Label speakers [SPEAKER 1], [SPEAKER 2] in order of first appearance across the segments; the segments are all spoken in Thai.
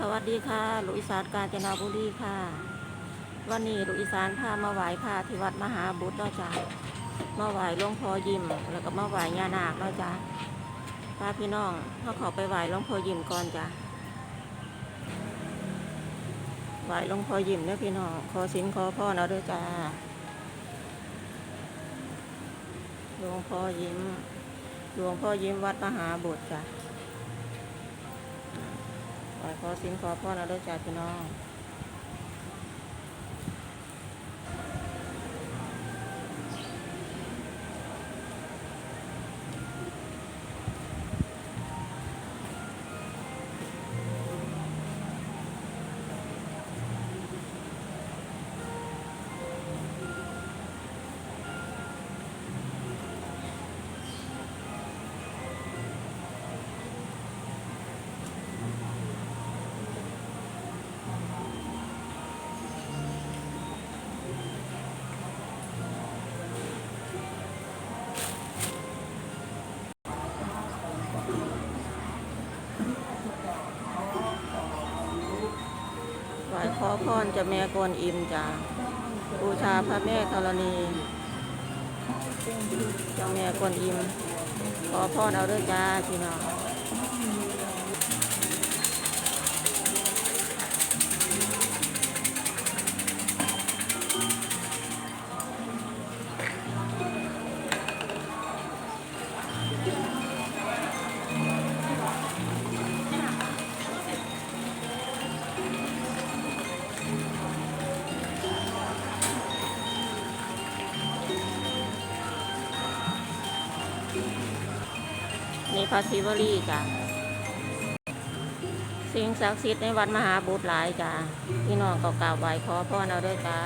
[SPEAKER 1] สวัสดีค่ะลูกอีสานกาญจนบุรีค่ะ วันนี้ลูกอีสานพามาไหว้พระที่วัดมหาบุตรเนาะจ้ะมาไหว้หลวงพ่อยิ้มแล้วก็มาไหว้ย่านาคเนาะจ้ะพาพี่น้องเขาขอไปไหว้หลวงพ่อยิ้มก่อนจ้ะไหว้หลวงพ่อยิ้มเนี่ยพี่น้องขอสินขอพ่อเอาะด้วยจ้าหลวงพ่อยิ้มหลวงพ่อยิ้มวัดมหาบุตรจ้ะ ขอสินขอพ่อเราด้วยจ้าพี่น้อง ขอพรจะแม่กวนอิมจ้าบูชาพระแม่ธรณีเจ้าแม่กวนอิม ขอพรเอาด้วยจ้าพี่น้อง พระศิวลีจ้ะสิ่งศักดิ์สิทธิ์ในวัดมหาบุตรหลายจ้ะพี่น้องก็กราบไหว้ขอพรเอาด้วยจ้า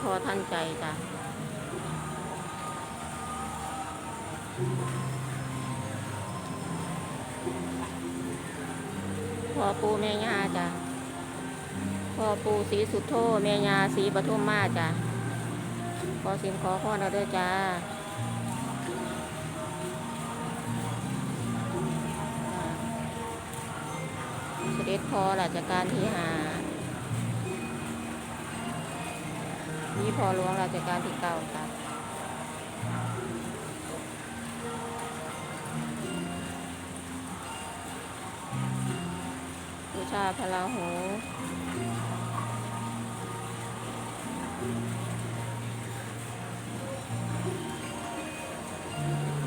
[SPEAKER 1] พ่อท่านใจจ้ะพ่อปูแม่ย่าจ้ะพ่อปูสีสุดโทแม่ย่าสีปทุมมาจ้ะขอสิมขอพ่อเราด้วยจ้าเสด็จพอราชการที่หา นี่พอหลวงราชการที่เก้าค่ะบูชาพระราหู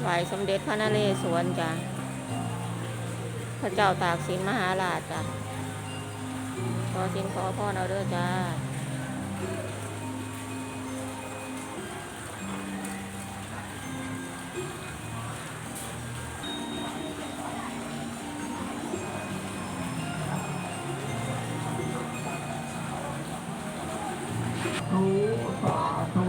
[SPEAKER 1] ไหวสมเด็จพระนเรศวรจ้ะพระเจ้าตากสินมหาราชจ้ะขอสินขอพ่อเอาเด้อจ้า
[SPEAKER 2] ธุสาธุ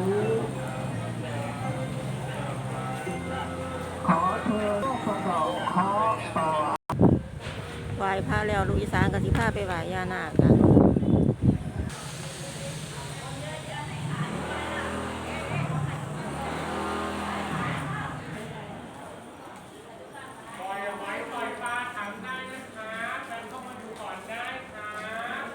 [SPEAKER 2] ขอเชิญสะเดาะเคราะห์ต่อ
[SPEAKER 1] ไหว้พระแล้วลูกอีสานกับสิพาไปไหว้ย่านาคค่ะ
[SPEAKER 3] ปล่อยเอาไว้ปล่อยปลาถังได้นะครับเดินเข้ามาดูก่อนได้ครับ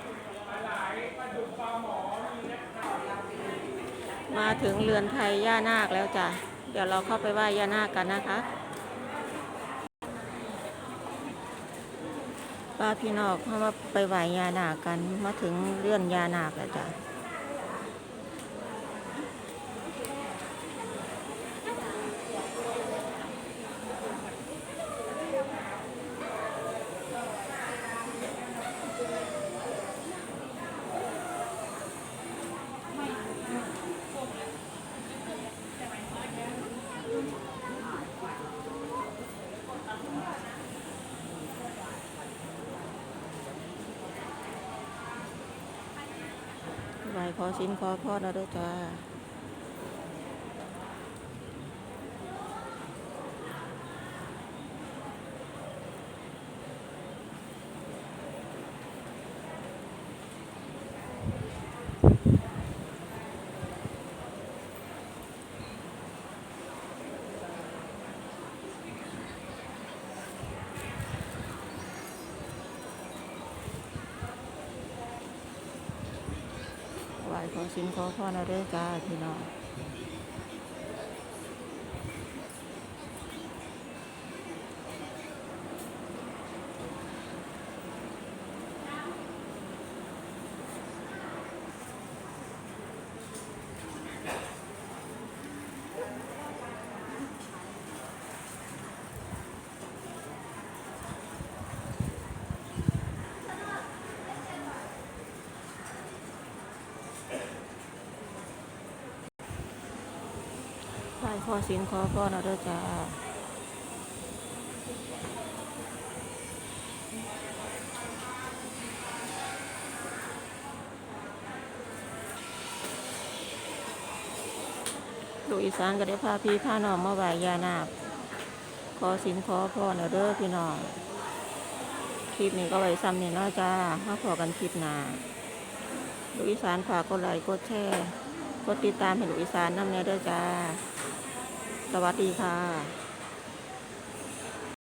[SPEAKER 3] ปลาไหลปลาดุกปลาหมอมีนะครับ
[SPEAKER 1] มาถึงเรือนไทยย่านาคแล้วจ้ะ เดี๋ยวเราเข้าไปไหว้ย่านาคกันนะคะป้าพี่นอกเข้ามาไปไหว้ย่านาคกัน มาถึงเรือนย่านาคแล้วจ้ะ ไหว้ขอสินขอพรเราด้วยจ้า ขอสินขอพ่อเราด้อจ้าพี่น้อง ไหว้ขอสินขอพ่อเราด้วยจ้าลูกอีสานก็ได้พาพี่พาน้องมาไหวยานาคขอสินขอพ่อเราเด้อพี่น้อง คลิปนี้ก็ไว้ซ้ำนี่เนาะจ้ามาขอกันคลิปหน้าลูกอีสานฝากกดไลค์กดแชร์กดติดตามให้ลูกอีสานน้ำแน่เด้อจ้า สวัสดีค่ะ